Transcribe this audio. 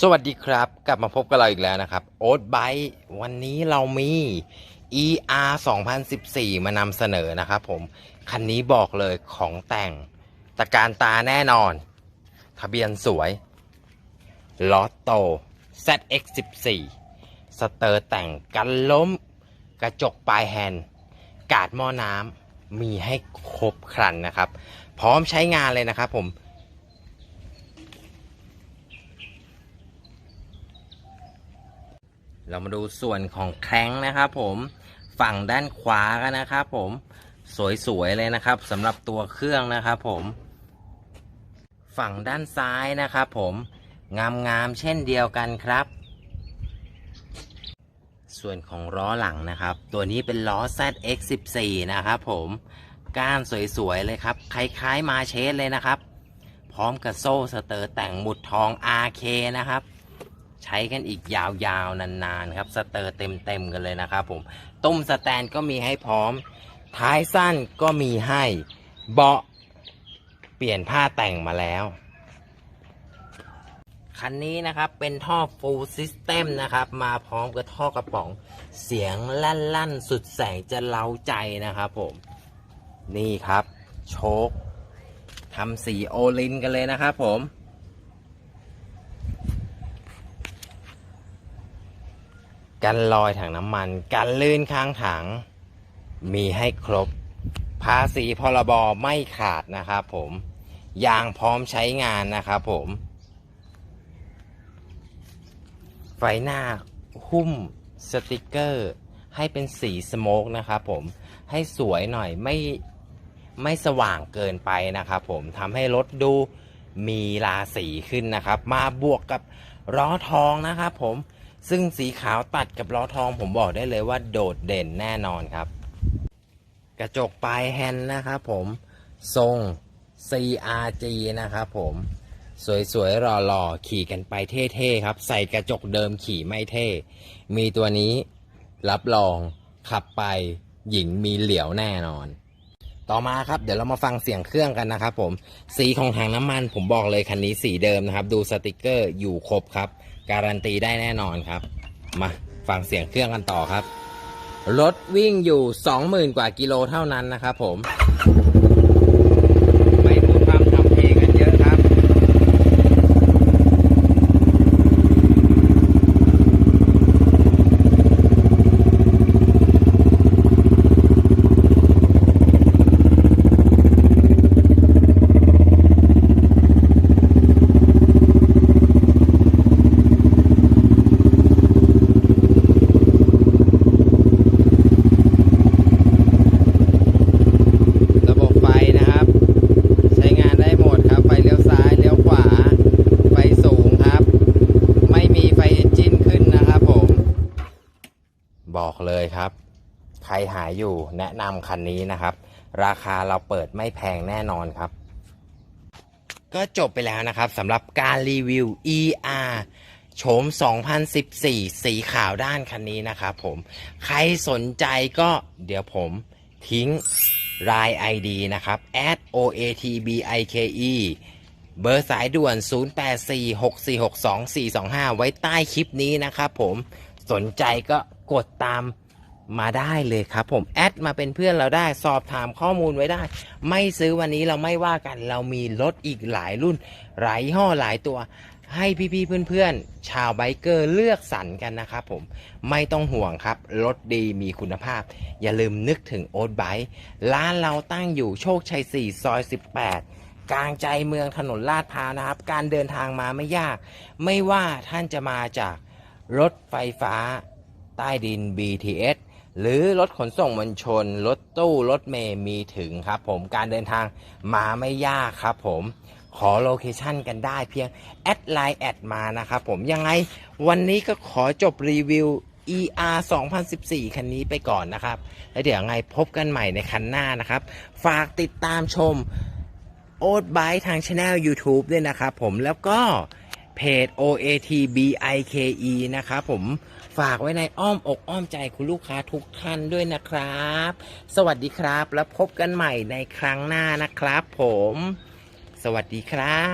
สวัสดีครับ กลับมาพบกับเราอีกแล้วนะครับ โอ๊ตไบวันนี้เรามี ER 2014 มานำเสนอนะครับผม คันนี้บอกเลยของแต่งตะการตาแน่นอน ทะเบียนสวยลอตโต ZX14 สเตอร์แต่งกันล้ม กระจกปลายแฮนด์กาดหม้อน้ำมีให้ครบครันนะครับ พร้อมใช้งานเลยนะครับผม เรามาดูส่วนของแคร้งนะครับผมฝั่งด้านขวากันนะครับผมสวยๆเลยนะครับสำหรับตัวเครื่องนะครับผมฝั่งด้านซ้ายนะครับผมงามๆเช่นเดียวกันครับ ส่วนของล้อหลังนะครับ ตัวนี้เป็นล้อ ZX14 นะครับผมก้านสวยๆเลยครับคล้ายๆมาเชสเลยนะครับ พร้อมกับโซ่สเตอร์แต่งหมุดทอง RK นะครับ ใช้กันอีกยาวๆ นานๆ ครับ สเตอร์เต็มๆ กันเลยนะครับผมตุ้มสแตนก็มีให้พร้อม ท้ายสั้นก็มีให้เบาะเปลี่ยนผ้าแต่งมาแล้วคันนี้นะครับเป็นท่อ full system นะครับ มาพร้อมกับท่อกระป๋องเสียงลั่นๆสุดแสงจะเล้าใจนะครับผม นี่ครับ โชคทำสีโอลินกันเลยนะครับผม กันลอยถังน้ำมัน กันลื่นข้างถัง มีให้ครบ ภาษีพรบไม่ขาดนะครับผมยางพร้อมใช้งานนะครับผม ไฟหน้าหุ้มสติกเกอร์ ให้เป็นสีสโมกนะครับผม ให้สวยหน่อยไม่ไม่สว่างเกินไปนะครับผมทำให้รถดูมีราศีขึ้นนะครับ มาบวกกับล้อทองนะครับผม ซึ่งสีขาวตัดกับล้อทองผมบอกได้เลยว่าโดดเด่นแน่นอนครับ กระจกปลายแฮนด์นะครับผมทรง CRG นะครับผมสวยๆหล่อๆขี่กันไปเท่ๆครับ ใส่กระจกเดิมขี่ไม่เท่ มีตัวนี้รับรองขับไปหญิงมีเหลียวแน่นอน ต่อมาครับเดี๋ยวเรามาฟังเสียงเครื่องกันนะครับผมสีของถังน้ำมันผมบอกเลยคันนี้สีเดิมนะครับ ดูสติกเกอร์อยู่ครบครับ การันตีได้แน่นอนครับ มาฟังเสียงเครื่องกันต่อครับ รถวิ่งอยู่ 20,000 กว่ากิโลเท่านั้นนะครับผมพูดพร่ำทำเพลงกันเยอะครับ ระบบไฟนะครับ ใช้งานได้หมดครับ ไฟเลี้ยวซ้ายเลี้ยวขวา ไฟสูงครับ ไม่มีไฟเอนจินขึ้นนะครับผม บอก เลยครับ ใครหายอยู่แนะนำคันนี้นะครับ ราคาเราเปิดไม่แพงแน่นอนครับ ก็จบไปแล้วนะครับสำหรับการรีวิว ER โฉม 2014 สีขาวด้านคันนี้นะครับผม ใครสนใจก็เดี๋ยวผมทิ้งราย ID นะครับ at oatbike เบอร์สายด่วน 0846462425 ไว้ใต้คลิปนี้นะครับผม สนใจก็ กดตามมาได้เลยครับผม แอดมาเป็นเพื่อนเราได้สอบถามข้อมูลไว้ได้ ไม่ซื้อวันนี้เราไม่ว่ากัน เรามีรถอีกหลายรุ่น หลายยี่ห้อหลายตัว ให้พี่ๆเพื่อนๆ ชาวไบเกอร์เลือกสรรกันนะครับผมไม่ต้องห่วงครับ รถดีมีคุณภาพ อย่าลืมนึกถึงโอ๊ตไบค์ร้านเราตั้งอยู่โชคชัย 4 ซอย 18กลางใจเมืองถนนลาดพร้าวนะครับ การเดินทางมาไม่ยาก ไม่ว่าท่านจะมาจากรถไฟฟ้า ใต้ดิน BTS หรือรถขนส่งมวลชน รถตู้รถเมย์มีถึงครับผมการเดินทางมาไม่ยากครับผมขอโลเคชันกันได้เพียง แอดไลน์แอดมานะครับผมยังไงวันนี้ก็ขอจบรีวิว ER 2014 คันนี้ไปก่อนนะครับ แล้วเดี๋ยวไงพบกันใหม่ในคันหน้านะครับ ฝากติดตามชมโอ๊ตไบทางช anel YouTube ด้วยนะครับผมแล้วก็ เพจ OATBIKE นะครับผมฝากไว้ในอ้อมอกอ้อมใจคุณลูกค้าทุกท่านด้วยนะครับ สวัสดีครับแล้วพบกันใหม่ในครั้งหน้านะครับผม สวัสดีครับ